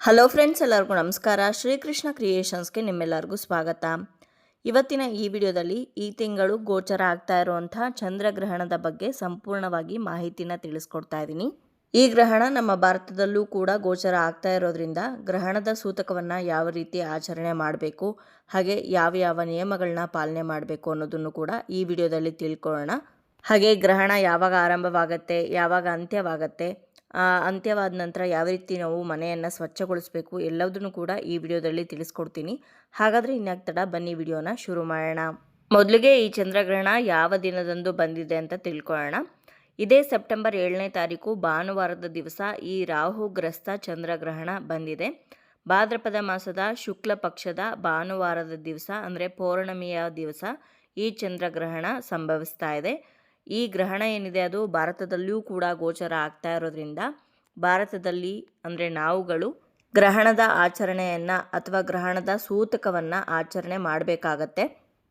Hello friends, ಎಲ್ಲರಿಗೂ ನಮಸ್ಕಾರ. ಶ್ರೀಕೃಷ್ಣ ಕ್ರಿಯೇಷನ್ಸ್ಗೆ ನಿಮ್ಮೆಲ್ಲರಿಗೂ ಸ್ವಾಗತ. ಇವತ್ತಿನ ಈ ವಿಡಿಯೋದಲ್ಲಿ ಈ ತಿಂಗಳು ಗೋಚರ ಆಗ್ತಾ ಇರುವಂಥ ಚಂದ್ರಗ್ರಹಣದ ಬಗ್ಗೆ ಸಂಪೂರ್ಣವಾಗಿ ಮಾಹಿತಿನ ತಿಳಿಸ್ಕೊಡ್ತಾ ಇದ್ದೀನಿ. ಈ ಗ್ರಹಣ ನಮ್ಮ ಭಾರತದಲ್ಲೂ ಕೂಡ ಗೋಚರ ಆಗ್ತಾ ಇರೋದ್ರಿಂದ ಗ್ರಹಣದ ಸೂತಕವನ್ನು ಯಾವ ರೀತಿ ಆಚರಣೆ ಮಾಡಬೇಕು, ಹಾಗೆ ಯಾವ ಯಾವ ನಿಯಮಗಳನ್ನ ಪಾಲನೆ ಮಾಡಬೇಕು ಅನ್ನೋದನ್ನು ಕೂಡ ಈ ವಿಡಿಯೋದಲ್ಲಿ ತಿಳ್ಕೊಳ್ಳೋಣ. ಹಾಗೆ ಗ್ರಹಣ ಯಾವಾಗ ಆರಂಭವಾಗತ್ತೆ, ಯಾವಾಗ ಅಂತ್ಯವಾಗತ್ತೆ ಅಂತ್ಯವಾದ ನಂತರ ಯಾವ ರೀತಿ ನಾವು ಮನೆಯನ್ನು ಸ್ವಚ್ಛಗೊಳಿಸಬೇಕು ಎಲ್ಲದನ್ನು ಕೂಡ ಈ ವಿಡಿಯೋದಲ್ಲಿ ತಿಳಿಸ್ಕೊಡ್ತೀನಿ. ಹಾಗಾದರೆ ಇನ್ಯಾಕೆ ತಡ ಬನ್ನಿ ವಿಡಿಯೋನ ಶುರು ಮಾಡೋಣ. ಮೊದಲಿಗೆ ಈ ಚಂದ್ರಗ್ರಹಣ ಯಾವ ದಿನದಂದು ಬಂದಿದೆ ಅಂತ ತಿಳ್ಕೊಳ್ಳೋಣ. ಇದೇ ಸೆಪ್ಟೆಂಬರ್ ಏಳನೇ ತಾರೀಕು ಭಾನುವಾರದ ದಿವಸ ಈ ರಾಹುಗ್ರಸ್ತ ಚಂದ್ರಗ್ರಹಣ ಬಂದಿದೆ. ಭಾದ್ರಪದ ಮಾಸದ ಶುಕ್ಲ ಪಕ್ಷದ ಭಾನುವಾರದ ದಿವಸ ಅಂದರೆ ಪೌರ್ಣಮಿಯ ದಿವಸ ಈ ಚಂದ್ರಗ್ರಹಣ ಸಂಭವಿಸ್ತಾ ಇದೆ. ಈ ಗ್ರಹಣ ಏನಿದೆ ಅದು ಭಾರತದಲ್ಲಿಯೂ ಕೂಡ ಗೋಚರ ಆಗ್ತಾ ಇರೋದ್ರಿಂದ ಭಾರತದಲ್ಲಿ ಅಂದರೆ ನಾವುಗಳು ಗ್ರಹಣದ ಆಚರಣೆಯನ್ನು ಅಥವಾ ಗ್ರಹಣದ ಸೂತಕವನ್ನು ಆಚರಣೆ ಮಾಡಬೇಕಾಗತ್ತೆ.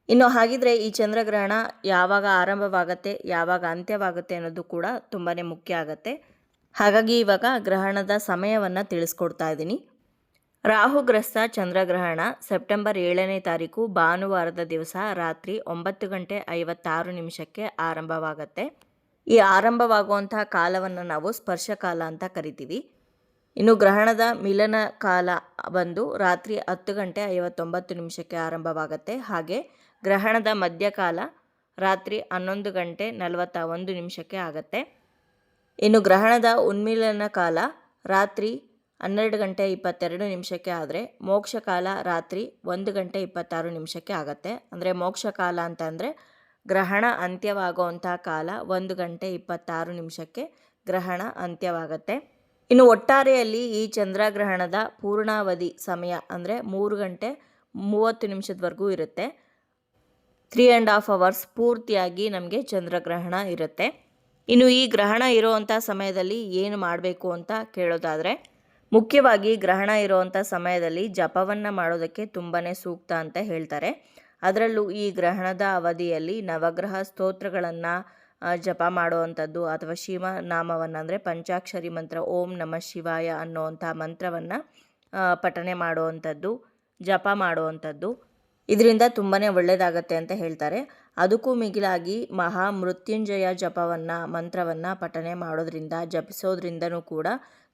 ಇನ್ನು ಹಾಗಿದ್ರೆ ಈ ಚಂದ್ರಗ್ರಹಣ ಯಾವಾಗ ಆರಂಭವಾಗತ್ತೆ, ಯಾವಾಗ ಅಂತ್ಯವಾಗುತ್ತೆ ಅನ್ನೋದು ಕೂಡ ತುಂಬಾ ಮುಖ್ಯ ಆಗುತ್ತೆ. ಹಾಗಾಗಿ ಇವಾಗ ಗ್ರಹಣದ ಸಮಯವನ್ನು ತಿಳಿಸ್ಕೊಡ್ತಾ ಇದ್ದೀನಿ ರಾಹುಗ್ರಸ್ತ ಚಂದ್ರಗ್ರಹಣ ಸೆಪ್ಟೆಂಬರ್ ಏಳನೇ ತಾರೀಕು ಭಾನುವಾರದ ದಿವಸ ರಾತ್ರಿ ಒಂಬತ್ತು ಗಂಟೆ ಐವತ್ತಾರು ನಿಮಿಷಕ್ಕೆ ಆರಂಭವಾಗತ್ತೆ. ಈ ಆರಂಭವಾಗುವಂತಹ ಕಾಲವನ್ನು ನಾವು ಸ್ಪರ್ಶಕಾಲ ಅಂತ ಕರಿತೀವಿ. ಇನ್ನು ಗ್ರಹಣದ ಮಿಲನ ಕಾಲ ಬಂದು ರಾತ್ರಿ ಹತ್ತು ಗಂಟೆ ಐವತ್ತೊಂಬತ್ತು ನಿಮಿಷಕ್ಕೆ ಆರಂಭವಾಗತ್ತೆ. ಹಾಗೆ ಗ್ರಹಣದ ಮಧ್ಯಕಾಲ ರಾತ್ರಿ ಹನ್ನೊಂದು ಗಂಟೆ ನಲವತ್ತ ಒಂದು ನಿಮಿಷಕ್ಕೆ ಆಗತ್ತೆ. ಇನ್ನು ಗ್ರಹಣದ ಉನ್ಮಿಲನ ಕಾಲ ರಾತ್ರಿ ಹನ್ನೆರಡು ಗಂಟೆ ಇಪ್ಪತ್ತೆರಡು ನಿಮಿಷಕ್ಕೆ ಆದರೆ ಮೋಕ್ಷಕಾಲ ರಾತ್ರಿ ಒಂದು ಗಂಟೆ ಇಪ್ಪತ್ತಾರು ನಿಮಿಷಕ್ಕೆ ಆಗತ್ತೆ. ಅಂದರೆ ಮೋಕ್ಷಕಾಲ ಅಂತಂದರೆ ಗ್ರಹಣ ಅಂತ್ಯವಾಗುವಂಥ ಕಾಲ ಒಂದು ಗಂಟೆ ಇಪ್ಪತ್ತಾರು ನಿಮಿಷಕ್ಕೆ ಗ್ರಹಣ ಅಂತ್ಯವಾಗತ್ತೆ. ಇನ್ನು ಒಟ್ಟಾರೆಯಲ್ಲಿ ಈ ಚಂದ್ರಗ್ರಹಣದ ಪೂರ್ಣಾವಧಿ ಸಮಯ ಅಂದರೆ ಮೂರು ಗಂಟೆ ಮೂವತ್ತು ನಿಮಿಷದವರೆಗೂ ಇರುತ್ತೆ. ತ್ರೀ ಆ್ಯಂಡ್ ಹಾಫ್ ಅವರ್ಸ್ ಪೂರ್ತಿಯಾಗಿ ನಮಗೆ ಚಂದ್ರಗ್ರಹಣ ಇರುತ್ತೆ. ಇನ್ನು ಈ ಗ್ರಹಣ ಇರೋವಂಥ ಸಮಯದಲ್ಲಿ ಏನು ಮಾಡಬೇಕು ಅಂತ ಕೇಳೋದಾದರೆ ಮುಖ್ಯವಾಗಿ ಗ್ರಹಣ ಇರುವಂಥ ಸಮಯದಲ್ಲಿ ಜಪವನ್ನು ಮಾಡೋದಕ್ಕೆ ತುಂಬಾ ಸೂಕ್ತ ಅಂತ ಹೇಳ್ತಾರೆ. ಅದರಲ್ಲೂ ಈ ಗ್ರಹಣದ ಅವಧಿಯಲ್ಲಿ ನವಗ್ರಹ ಸ್ತೋತ್ರಗಳನ್ನು ಜಪ ಮಾಡುವಂಥದ್ದು ಅಥವಾ ಶಿವ ನಾಮವನ್ನು ಅಂದರೆ ಪಂಚಾಕ್ಷರಿ ಮಂತ್ರ, ಓಂ ನಮಃ ಶಿವಾಯ ಅನ್ನುವಂಥ ಮಂತ್ರವನ್ನು ಪಠನೆ ಮಾಡುವಂಥದ್ದು, ಜಪ ಮಾಡುವಂಥದ್ದು. ಇದರಿಂದ ತುಂಬಾ ಒಳ್ಳೆಯದಾಗತ್ತೆ ಅಂತ ಹೇಳ್ತಾರೆ. ಅದಕ್ಕೂ ಮಿಗಿಲಾಗಿ ಮಹಾ ಮೃತ್ಯುಂಜಯ ಜಪವನ್ನು, ಮಂತ್ರವನ್ನು ಪಠನೆ ಮಾಡೋದ್ರಿಂದ, ಜಪಿಸೋದ್ರಿಂದನೂ ಕೂಡ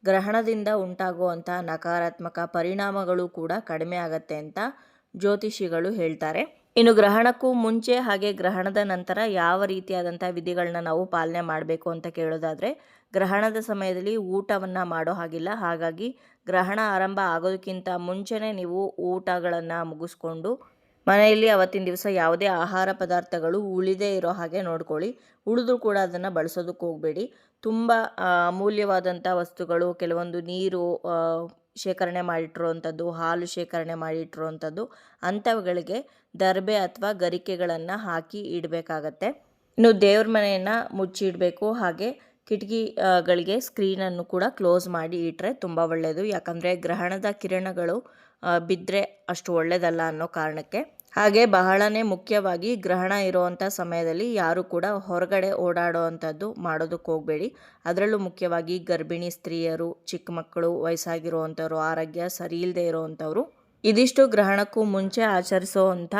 ಗ್ರಹಣದಿಂದ ಉಂಟಾಗುವಂಥ ನಕಾರಾತ್ಮಕ ಪರಿಣಾಮಗಳು ಕೂಡ ಕಡಿಮೆ ಆಗತ್ತೆ ಅಂತ ಜ್ಯೋತಿಷಿಗಳು ಹೇಳ್ತಾರೆ. ಇನ್ನು ಗ್ರಹಣಕ್ಕೂ ಮುಂಚೆ ಹಾಗೆ ಗ್ರಹಣದ ನಂತರ ಯಾವ ರೀತಿಯಾದಂಥ ವಿಧಿಗಳನ್ನ ನಾವು ಪಾಲನೆ ಮಾಡಬೇಕು ಅಂತ ಕೇಳೋದಾದರೆ, ಗ್ರಹಣದ ಸಮಯದಲ್ಲಿ ಊಟವನ್ನು ಮಾಡೋ ಹಾಗಿಲ್ಲ. ಹಾಗಾಗಿ ಗ್ರಹಣ ಆರಂಭ ಆಗೋದಕ್ಕಿಂತ ಮುಂಚೆನೇ ನೀವು ಊಟಗಳನ್ನು ಮುಗಿಸ್ಕೊಂಡು ಮನೆಯಲ್ಲಿ ಅವತ್ತಿನ ದಿವಸ ಯಾವುದೇ ಆಹಾರ ಪದಾರ್ಥಗಳು ಉಳಿದೇ ಇರೋ ಹಾಗೆ ನೋಡ್ಕೊಳ್ಳಿ. ಉಳಿದ್ರೂ ಕೂಡ ಅದನ್ನು ಬಳಸೋದಕ್ಕೆ ಹೋಗಬೇಡಿ. ತುಂಬ ಅಮೂಲ್ಯವಾದಂಥ ವಸ್ತುಗಳು, ಕೆಲವೊಂದು ನೀರು ಶೇಖರಣೆ ಮಾಡಿಟ್ಟಿರುವಂಥದ್ದು, ಹಾಲು ಶೇಖರಣೆ ಮಾಡಿಟ್ಟಿರುವಂಥದ್ದು, ಅಂಥವುಗಳಿಗೆ ದರ್ಬೆ ಅಥವಾ ಗರಿಕೆಗಳನ್ನು ಹಾಕಿ ಇಡಬೇಕಾಗತ್ತೆ. ಇನ್ನು ದೇವ್ರ ಮನೆಯನ್ನು ಮುಚ್ಚಿಡಬೇಕು. ಹಾಗೆ ಕಿಟಕಿಗಳಿಗೆ ಸ್ಕ್ರೀನನ್ನು ಕೂಡ ಕ್ಲೋಸ್ ಮಾಡಿ ಇಟ್ಟರೆ ತುಂಬ ಒಳ್ಳೆಯದು. ಯಾಕಂದರೆ ಗ್ರಹಣದ ಕಿರಣಗಳು ಬಿದ್ದರೆ ಅಷ್ಟು ಒಳ್ಳೆಯದಲ್ಲ ಅನ್ನೋ ಕಾರಣಕ್ಕೆ. ಹಾಗೆ ಬಹಳನೇ ಮುಖ್ಯವಾಗಿ ಗ್ರಹಣ ಇರುವಂಥ ಸಮಯದಲ್ಲಿ ಯಾರು ಕೂಡ ಹೊರಗಡೆ ಓಡಾಡೋ ಅಂಥದ್ದು ಮಾಡೋದಕ್ಕೆ ಹೋಗಬೇಡಿ. ಅದರಲ್ಲೂ ಮುಖ್ಯವಾಗಿ ಗರ್ಭಿಣಿ ಸ್ತ್ರೀಯರು, ಚಿಕ್ಕ ಮಕ್ಕಳು, ವಯಸ್ಸಾಗಿರುವಂಥವ್ರು, ಆರೋಗ್ಯ ಸರಿ ಇಲ್ಲದೆ ಇರುವಂಥವ್ರು. ಇದಿಷ್ಟು ಗ್ರಹಣಕ್ಕೂ ಮುಂಚೆ ಆಚರಿಸುವಂಥ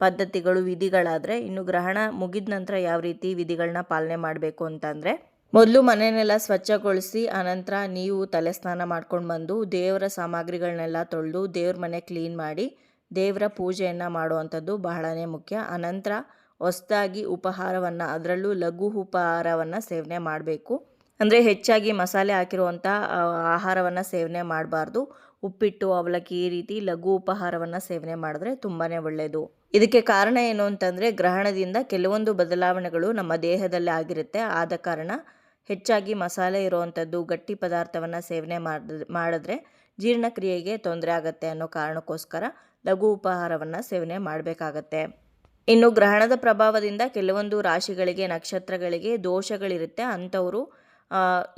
ಪದ್ಧತಿಗಳು, ವಿಧಿಗಳಾದರೆ ಇನ್ನು ಗ್ರಹಣ ಮುಗಿದ ನಂತರ ಯಾವ ರೀತಿ ವಿಧಿಗಳನ್ನ ಪಾಲನೆ ಮಾಡಬೇಕು ಅಂತಂದರೆ ಮೊದಲು ಮನೆಯನ್ನೆಲ್ಲ ಸ್ವಚ್ಛಗೊಳಿಸಿ, ಆನಂತರ ನೀವು ತಲೆ ಸ್ನಾನ ಮಾಡ್ಕೊಂಡು ಬಂದು, ದೇವರ ಸಾಮಗ್ರಿಗಳನ್ನೆಲ್ಲ ತೊಳೆದು, ದೇವ್ರ ಮನೆ ಕ್ಲೀನ್ ಮಾಡಿ, ದೇವರ ಪೂಜೆಯನ್ನು ಮಾಡುವಂಥದ್ದು ಬಹಳನೇ ಮುಖ್ಯ. ಅನಂತರ ಹೊಸದಾಗಿ ಉಪಹಾರವನ್ನು, ಅದರಲ್ಲೂ ಲಘು ಉಪಹಾರವನ್ನು ಸೇವನೆ ಮಾಡಬೇಕು. ಅಂದರೆ ಹೆಚ್ಚಾಗಿ ಮಸಾಲೆ ಹಾಕಿರುವಂಥ ಆಹಾರವನ್ನು ಸೇವನೆ ಮಾಡಬಾರ್ದು. ಉಪ್ಪಿಟ್ಟು, ಅವಲಕ್ಕಿ ಈ ರೀತಿ ಲಘು ಉಪಹಾರವನ್ನು ಸೇವನೆ ಮಾಡಿದ್ರೆ ತುಂಬಾ ಒಳ್ಳೆಯದು ಇದಕ್ಕೆ ಕಾರಣ ಏನು ಅಂತಂದರೆ, ಗ್ರಹಣದಿಂದ ಕೆಲವೊಂದು ಬದಲಾವಣೆಗಳು ನಮ್ಮ ದೇಹದಲ್ಲಿ ಆಗಿರುತ್ತೆ. ಆದ ಕಾರಣ ಹೆಚ್ಚಾಗಿ ಮಸಾಲೆ ಇರುವಂಥದ್ದು, ಗಟ್ಟಿ ಪದಾರ್ಥವನ್ನು ಸೇವನೆ ಮಾಡಿದ್ರೆ ಜೀರ್ಣಕ್ರಿಯೆಗೆ ತೊಂದರೆ ಆಗುತ್ತೆ ಅನ್ನೋ ಕಾರಣಕ್ಕೋಸ್ಕರ ಲಘು ಉಪಹಾರವನ್ನು ಸೇವನೆ ಮಾಡಬೇಕಾಗತ್ತೆ. ಇನ್ನು ಗ್ರಹಣದ ಪ್ರಭಾವದಿಂದ ಕೆಲವೊಂದು ರಾಶಿಗಳಿಗೆ, ನಕ್ಷತ್ರಗಳಿಗೆ ದೋಷಗಳಿರುತ್ತೆ. ಅಂಥವರು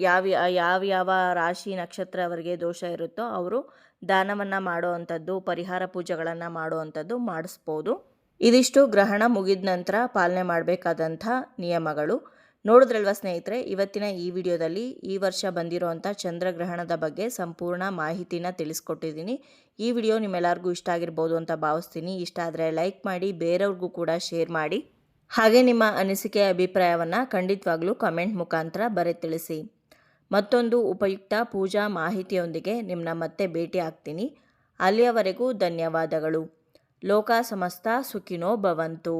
ಯಾವ ಯಾವ ಯಾವ ರಾಶಿ ನಕ್ಷತ್ರ ಅವರಿಗೆ ದೋಷ ಇರುತ್ತೋ ಅವರು ದಾನವನ್ನು ಮಾಡುವಂಥದ್ದು, ಪರಿಹಾರ ಪೂಜೆಗಳನ್ನು ಮಾಡುವಂಥದ್ದು ಮಾಡಿಸ್ಬೋದು. ಇದಿಷ್ಟು ಗ್ರಹಣ ಮುಗಿದ ನಂತರ ಪಾಲನೆ ಮಾಡಬೇಕಾದಂಥ ನಿಯಮಗಳು. ನೋಡಿದ್ರಲ್ವ ಸ್ನೇಹಿತರೆ, ಇವತ್ತಿನ ಈ ವಿಡಿಯೋದಲ್ಲಿ ಈ ವರ್ಷ ಬಂದಿರುವಂಥ ಚಂದ್ರಗ್ರಹಣದ ಬಗ್ಗೆ ಸಂಪೂರ್ಣ ಮಾಹಿತಿನ ತಿಳಿಸ್ಕೊಟ್ಟಿದ್ದೀನಿ. ಈ ವಿಡಿಯೋ ನಿಮ್ಮೆಲ್ಲರಿಗೂ ಇಷ್ಟ ಆಗಿರ್ಬೋದು ಅಂತ ಭಾವಿಸ್ತೀನಿ. ಇಷ್ಟ ಆದರೆ ಲೈಕ್ ಮಾಡಿ, ಬೇರೆಯವ್ರಿಗೂ ಕೂಡ ಶೇರ್ ಮಾಡಿ. ಹಾಗೆ ನಿಮ್ಮ ಅನಿಸಿಕೆ, ಅಭಿಪ್ರಾಯವನ್ನು ಖಂಡಿತವಾಗ್ಲೂ ಕಮೆಂಟ್ ಮುಖಾಂತರ ಬರೆ ತಿಳಿಸಿ. ಮತ್ತೊಂದು ಉಪಯುಕ್ತ ಪೂಜಾ ಮಾಹಿತಿಯೊಂದಿಗೆ ನಿಮ್ಮನ್ನ ಮತ್ತೆ ಭೇಟಿ ಆಗ್ತೀನಿ. ಅಲ್ಲಿಯವರೆಗೂ ಧನ್ಯವಾದಗಳು. ಲೋಕ ಸಮಸ್ತ ಸುಖಿನೋ ಭವಂತು.